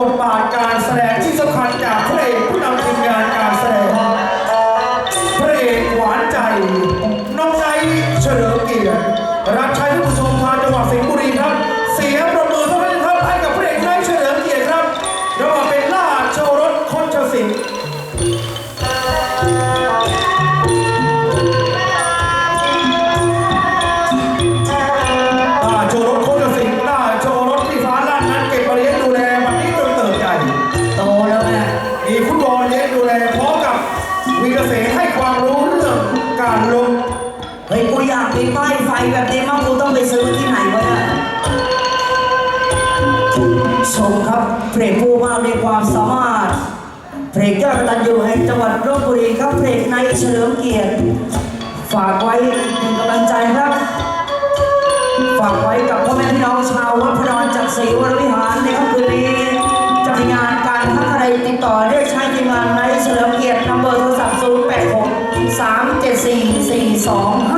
pa ชมครับเพลงผู้ว่าในความสามารถ เพลงยอดกตัญญูแห่งจังหวัดลบบุรีครับเพลงในเฉลิมเกียรติ ฝากไว้เป็นกำลังใจครับ ฝากไว้กับพ่อแม่พี่น้องชาววัดพระนอนจักรศรีวรวิหารในค่ำคืนนี้จะมีงานการทักอะไรติดต่อเรียกใช้ทีมงานในเฉลิมเกียรตินำเบอร์โทรศัพท์0 8 6 3 7 4 4 2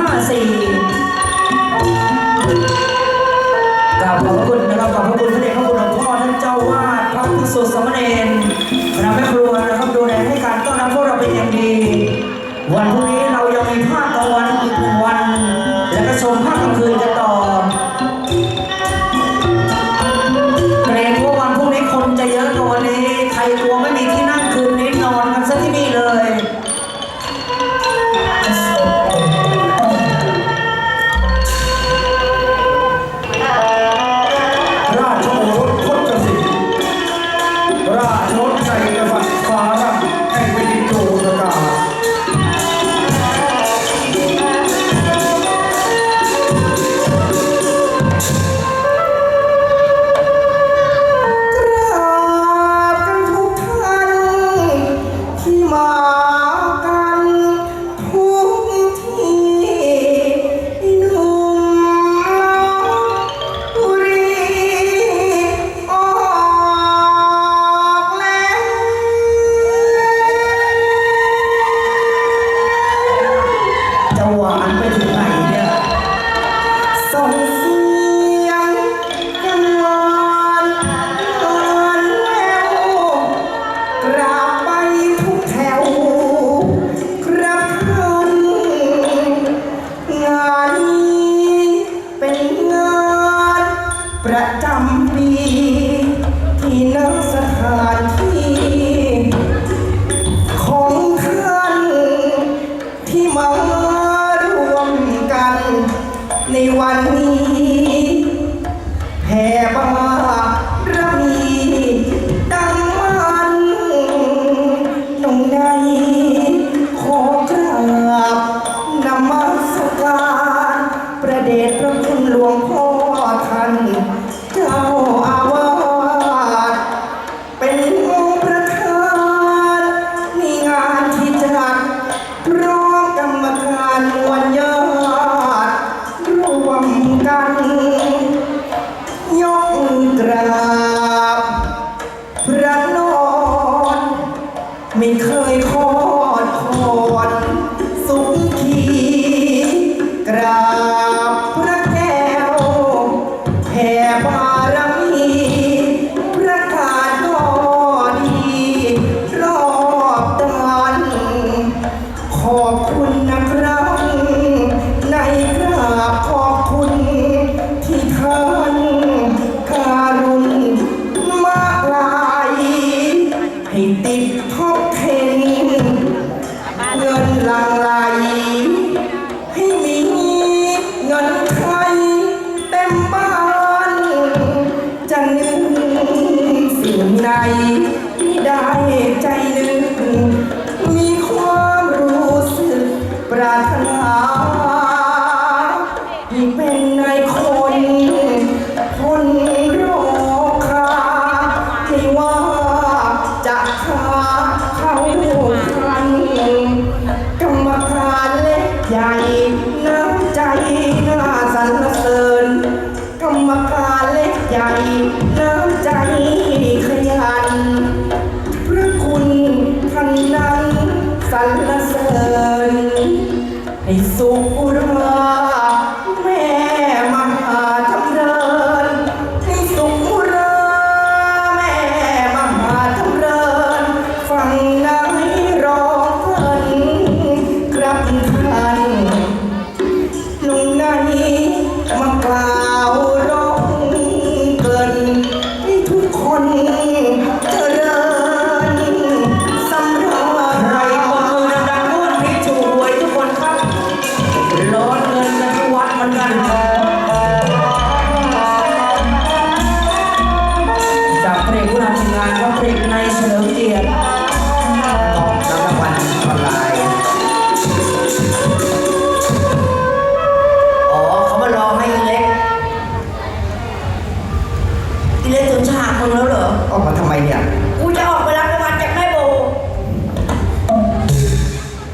เนี่ยกูจะออกไปรับรางวัลจากแม่โบ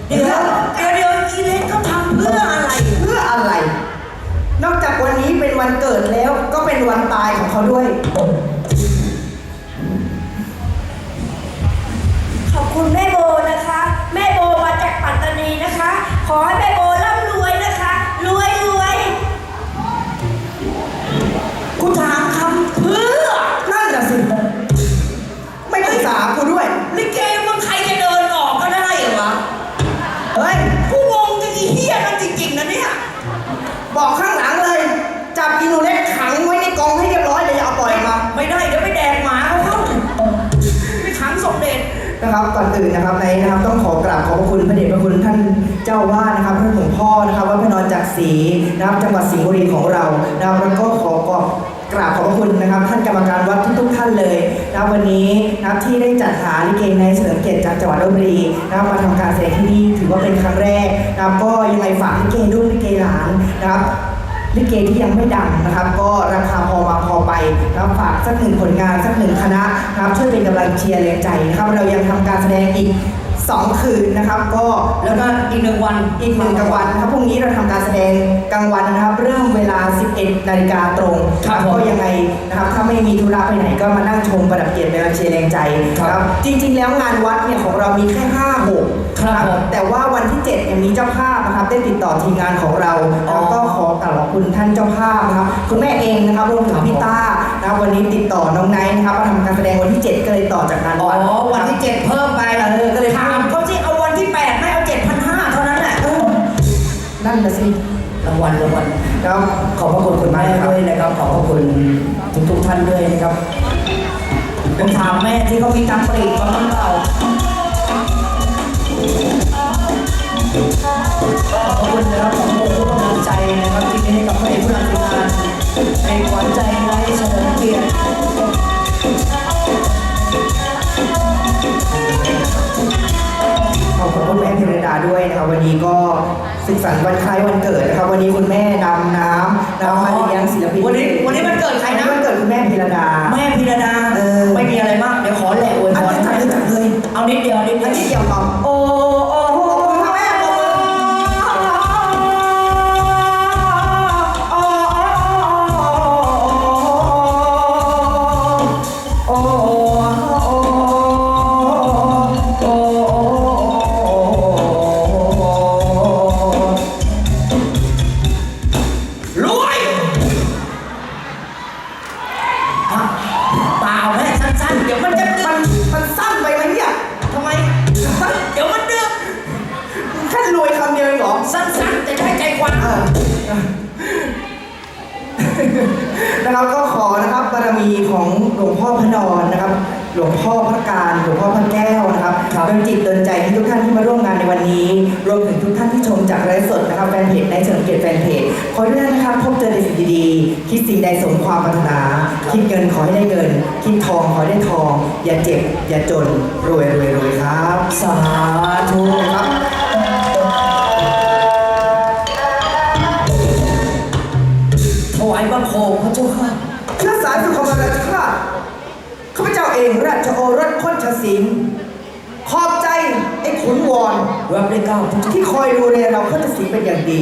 เดี๋ยวเดี๋ยวเดี๋ยวอีเล็กเขาทำเพื่ออะไร เพื่ออะไร นอกจากวันนี้เป็นวันเกิดแล้วก็เป็นวันตายของเขาด้วย ขอบคุณแม่โบนะคะ แม่โบมาจากปัตตานีนะคะ ขอให้แม่โบ นะครับก่อนอื่นนะครับในนะครับต้องขอกราบขอบพระคุณพระเดชพระคุณท่านเจ้าวาดนะครับพระหลวงพ่อนะครับวัดพระนอนจากศรีนะครับจังหวัดสิงห์บุรีของเรานะครับแล้วก็ขอกราบกราบขอบพระคุณนะครับ ท่านกรรมการวัดทุกๆท่านเลยนะวันนี้นับที่ได้จัดหาลิเกในเฉลิมเกียรติจากจังหวัดลบบุรีนะมาทำการแสดงที่นี่ถือว่าเป็นครั้งแรกนะก็ยังไงฝากลิเกลูกลิเกหลานนะครับ ลิเกที่ยังไม่ดังนะครับ ก็ราคาพอมาพอไปนะครับฝากสักหนึ่งผลงานสักหนึ่งคณะนะครับช่วยเป็นกำลังเชียร์แรงใจนะครับเรายังทำการแสดงอีก 2 คืนนะครับก็แล้วก็อีกหนึ่งวันอีกหนึ่งกลางวันนะครับพรุ่งนี้เราทำการแสดงกลางวันนะครับ เริ่มเวลา 11นาฬิกาตรงครับนะผมก็ยังไงนะครับถ้าไม่มีธุระไปไหนก็มานั่งชมประดับเกียรติเป็นกำลังเชียร์แรงใจครับจริง ๆ แล้วงานวัดเนี่ยของเรามีแค่5 6ครับผมแต่ว่าวันที่7เนี่ยมีเจ้าภาพนะครับได้ติดต่อทีมงานของเราอ๋อแล้วก็ขอกราบขอบคุณท่านเจ้าภาพนะครับคุณแม่เองนะครับรวมถึงพี่ต้านะครับวันนี้ติดต่อน้องไนท์นะครับมาทำการแสดงวันที่ 7 ก็เลยต่อจากงานอ๋อวัดวันที่เจ็ดเพิ่มไปเออก็เลยถาม นั่นนะสิรางวัลรางวัลครับขอบพระคุณคุณแม่ด้วยนะครับ ขอบพระคุณทุกทุกท่านด้วยนะครับผมถามแม่ที่เขามีตังค์ปรีกบ้องเปล่าขอบคุณนะครับขอบคุณทุกกำลังใจนะครับที่ให้กับพระเอกผู้นำทีมงานในขวัญใจ สุขสันต์วันคล้ายวันเกิดนะครับวันนี้คุณแม่ดำน้ำน้ำมาเลี้ยงศิลปินวันนี้วันนี้วันเกิดใครนะวันเกิดคุณแม่พิรดา แม่พิรดาเออไม่มีอะไรมากเดี๋ยวขอแหละอวยพรอันนี้จัดเลยจัดเลยเอานิดเดียวนิดเดีอัยนวนี้เกี่ยวกับโอ้ อให้ทุกท่านนะครับพบเจอในสิ่งดีๆ คิดสิ่งใดสมความปรารถนา คิดเงินขอให้ได้เงิน คิดทองขอให้ได้ทอง อย่าเจ็บ อย่าจน รวยรวยรวยครับ สาธุครับถวายบังคมพระเจ้าค่ะเชื้อสายสุขมาราชาติข้าพเจ้าเองราชโอรสค้นชสิงห์ขอบใจไอ้ขุนวอนรับได้เก้าพระเจ้าที่คอยดูแลเราค้นชสิงห์เป็นอย่างดี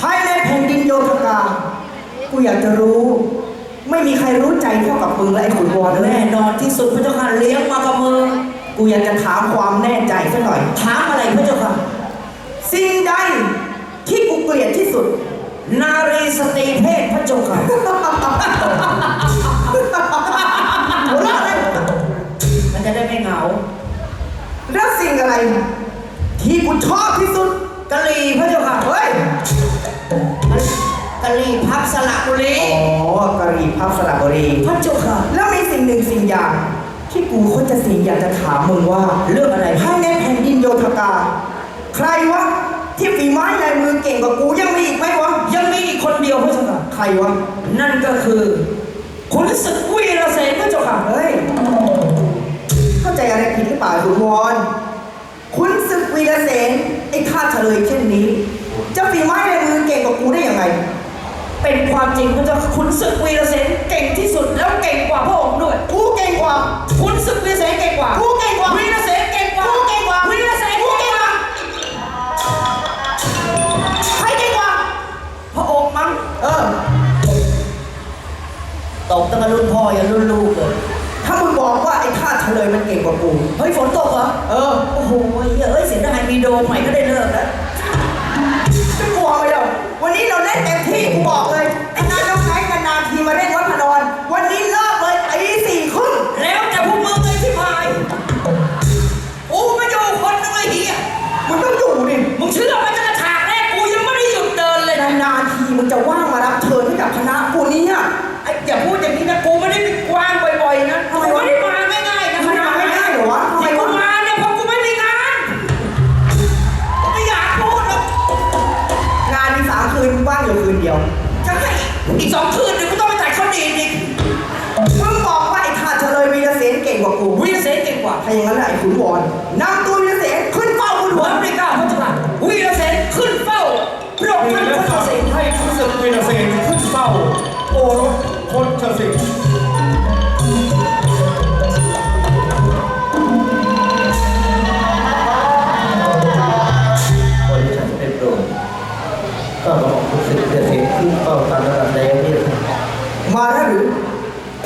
ภายในแผ่นดินโยธกา กูอยากจะรู้ ไม่มีใครรู้ใจเท่ากับมึงและไอ้ขุนวอนเลแน่นอนที่สุดพระเจ้าค่ะเลี้ยงมากับมือกูอยากจะถามความแน่ใจสักหน่อย ถามอะไรพระเจ้าค่ะ สิ่งใดที่กูเกลียดที่สุด นารีสตรีเพศพระเจ้าค่ะหัวเราะเลยมันจะได้ไม่เหงา แล้วสิ่งอะไร ที่กูชอบที่สุดกะหรี่พระเจ้าค่ะ เฮ้ย กะหรี่พับสระบุรีอ๋อกะหรี่พับสระบุรีพระเจ้าค่ะ แล้วมีสิ่งหนึ่งสิ่งอย่าง ที่กูโคตรจะสิ่งอยากจะถามมึงว่า เรื่องอะไรภายในแผ่นดินโยธกา ใครวะที่ฝีไม้ลายมือเก่งกว่ากูยังมีอีกไหมวะยังมีอีกคนเดียวพระเจ้าค่ะ ใครวะนั่นก็คือขุนศึกวีรเสนพระเจ้าค่ะเฮ้ยเข้าใจอะไรผิดหรือเปล่าขุนวอนคุณศึกวีรเสนไอ้ข้าเฉลยเช่นนี้ จะฝีไม้ลายมือเก่งกว่ากูได้ยังไงไปเป็นความจริงพระเจ้าขุนศึกวีรเสนเก่งที่สุดแล้วเก่งกว่าพระองค์ด้วย กูเก่งกว่าขุนศึกวีรเสนเก่งกว่า กูเก่ง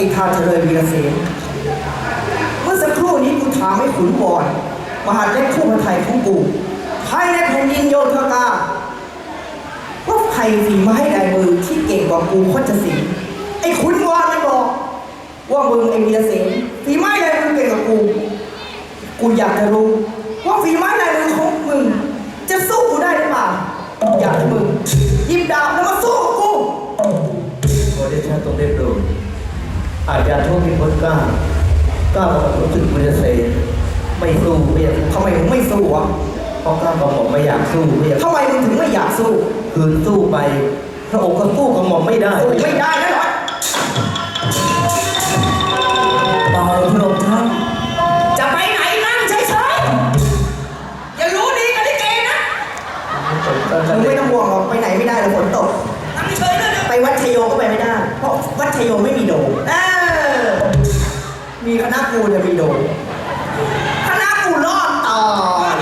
อ้ข้าเฉลยวีรเสนเมื่อสักครู่นี้กูถามไอ้ขุนวอนมหาเล็กคู่พระไทยของกูภายในแผ่นดินโยธกาว่าใครฝีไม้ลายมือที่เก่งกว่ากูโคตรสิงไอ้ขุนวอนมันบอก ว่ามึงไอ้วีรเสนฝีไม้ลายมือเก่งกว่ากู กูอยากจะรู้ ว่าฝีไม้ลายมือของมึง จะสู้กูได้หรือเปล่าอยากให้มึง อาจจะโทษมีคนกล้ากล้าบอกคุณสิทธิ์เดือดเสียไม่สู้ไม่อยากทำไมมึงไม่สู้วะเพราะกล้าบอกไม่อยากสู้ไม่อยากทำไมมึงถึงไม่อยากสู้คืนสู้ไปพระองค์ก็สู้กับหม่อมไม่ได้สู้ไม่ได้นะหรอเบาพระองค์ท่านจะไปไหนนั่งเฉยๆอย่ารู้ดีกับลิเกนะมึงไม่ต้องห่วงหรอกไปไหนไม่ได้หรอกฝนตกนั่งเฉยๆเลยไปวัดชยโยก็ไปไม่ได้ เพราะวัดชยโยไม่มีโดมเออมี คณะกูจะมีโดมคณะกูรอดตอน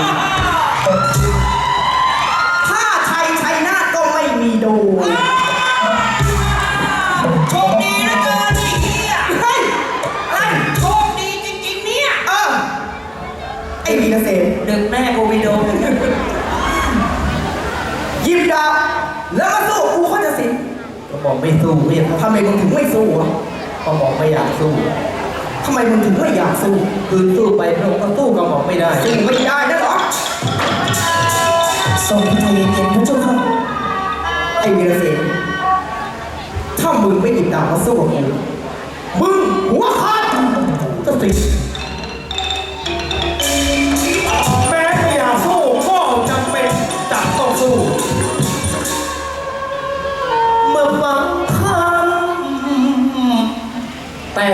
ถ้าชัยชัยนาทก็ไม่มีโดมโชคดีเหลือเกินไอ้เหี้ยเฮ้ยอะไรโชคดีจริงๆเนี่ย เออ ไอ้วีรเสนดึกแม่กูวิดีโอหนึ่งหยิบดาบแล้วมาสู้กับกูเขาจะสินก็หม่อมไม่สู้ไม่อยากทำไมมึงถึงไม่สู้วะเพราะหม่อมไม่อยากสู้ ทำไมมึงถึงไม่อยากสู้คืนสู้ไปพระองค์ก็สู้กับหม่อมไม่ได้สู้ไม่ได้นะหรอทรงพระทัยเย็นพระเจ้าค่ะไอ้วีรเสนถ้ามึงไม่หยิบดาบมาสู้กับกูมึงหัวขาดก็สิแม้ไม่อยากสู้ก็จำเป็นจะต้องสู้เมื่อฟังคำแต่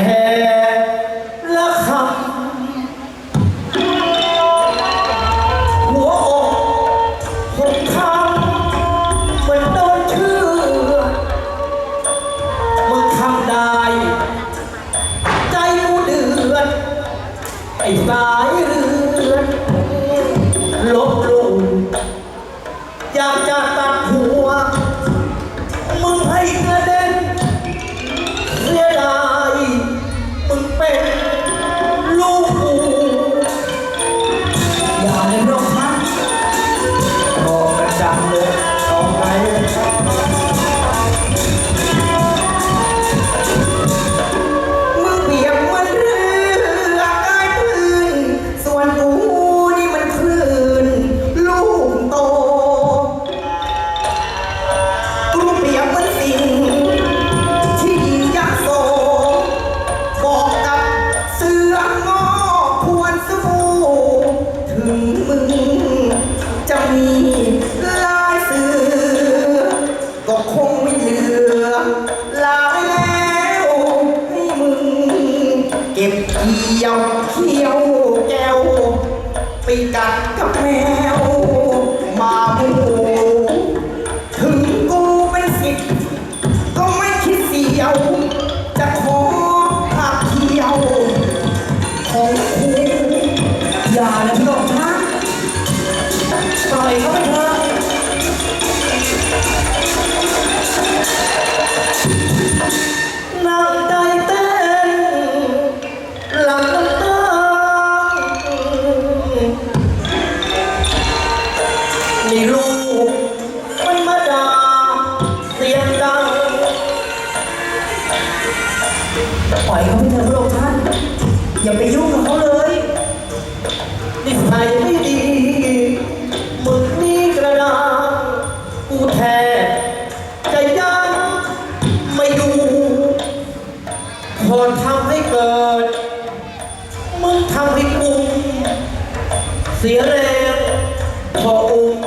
เสียแรงพออง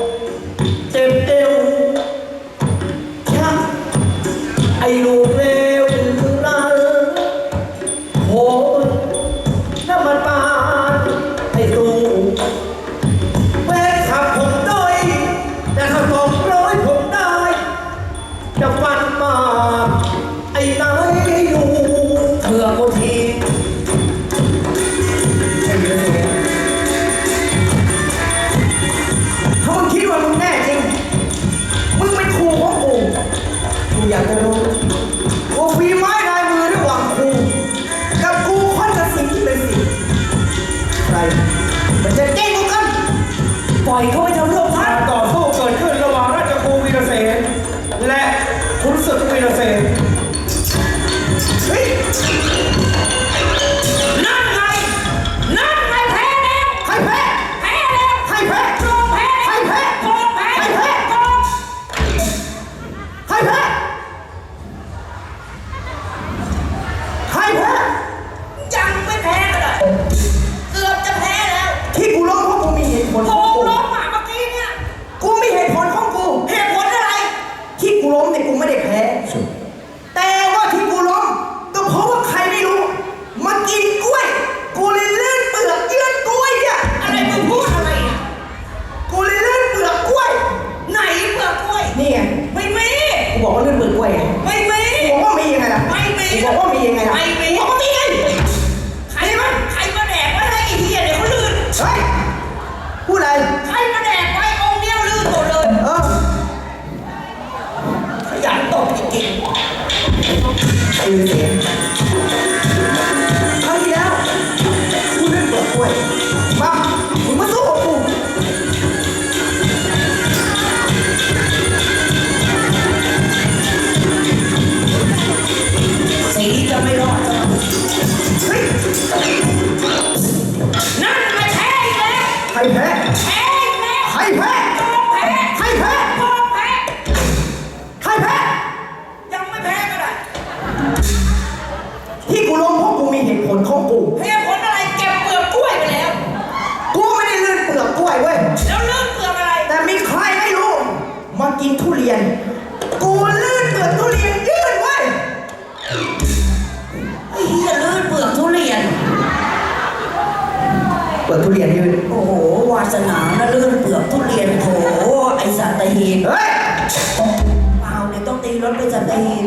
รถไปจัดตะหิน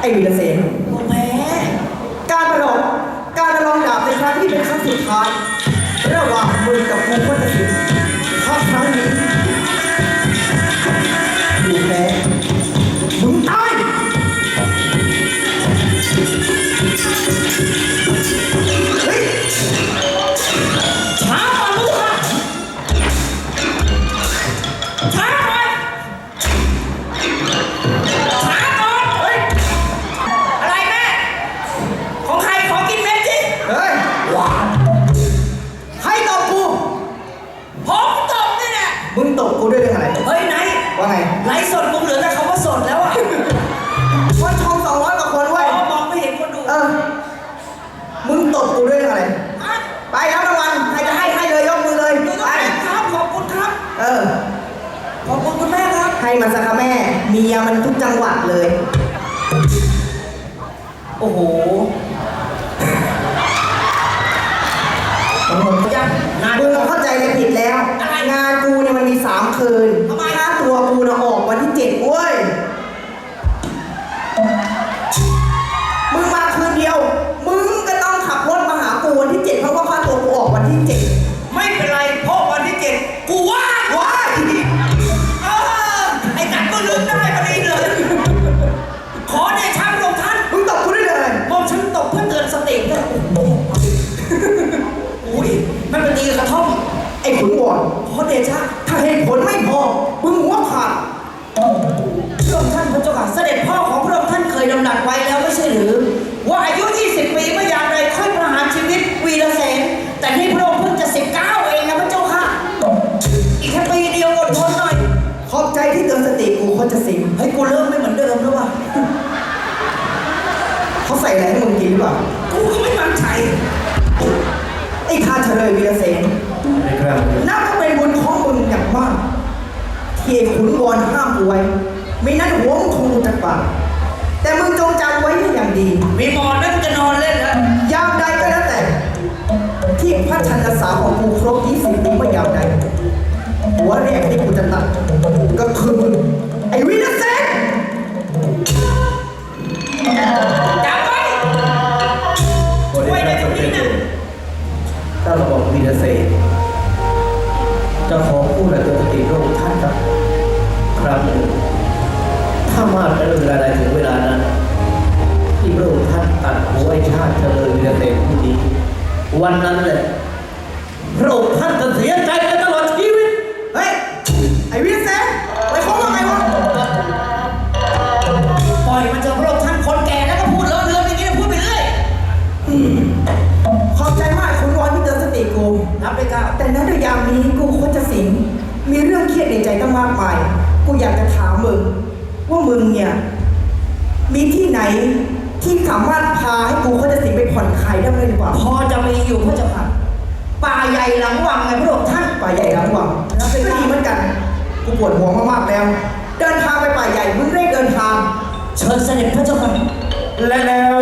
ไอ้วีรเสนโอ้แม่การประลองการประลองดาบในครั้งที่เป็นครั้งสุดท้ายระหว่างมึงกับกูก็จะถึงเพราะครั้งนี้ ไลฟ์สดกูเหลือแต่คำว่าสดแล้วอะคนชมสองร้อยกว่าคนเว้ยมองไม่เห็นคนดูเออ มึงตบกูด้วยอะไร ไปรับรางวัลใครจะให้ให้เลยยกมือเลยไปครับขอบคุณครับ เออ ขอบคุณคุณแม่ครับ ให้มันสักคำแม่ มียามันทุกจังหวัดเลย โอ้โหยังมึงเข้าใจเลยผิดแล้ว งานกูเนี่ยมันมีสามคืน ตัวกูนะออกวันที่เจ็ดเว้ย ที่ไอ้ขุนวอนห้ามกูไว้ไม่นั้นหัวมึงคงหลุดจากปากแต่มึงจงจำไว้ให้อย่างดี มีหมอนแล้วกูจะนอนเล่นแล้วยามใดก็แล้วแต่ ที่พระชันษาของกูครบ20ปีเมื่อยามใดหัวแรกที่กูจะตัดก็คือมึงไอ้วีรเสนจับไว้ไว้ในตรงนี้นะถ้าเราบอกวีรเสนจะขอพูดอะไรตัวสติโลกท่าน ครับครั้งหนึ่งถ้ามาดเป็นเวลาใดถึงเวลานั้น ที่พระองค์ท่านตัดหัวไอชาติเฉลยวีรเสนผู้นี้ วันนั้นแหละ ที่ไหนที่สามารถพาให้กูโคตรจะสิงไปผ่อนคลายได้ไหมหรือเปล่าพอจะมีอยู่พระเจ้าค่ะป่าใหญ่หลังวังไงพระองค์ท่านป่าใหญ่รับวังแล้วเป็นดีเหมือนกันกูปวดหัวมากๆแล้ว เดินทางไปป่าใหญ่มึงเร่งเดินทาง เชิญเสด็จพระเจ้าค่ะและแล้ว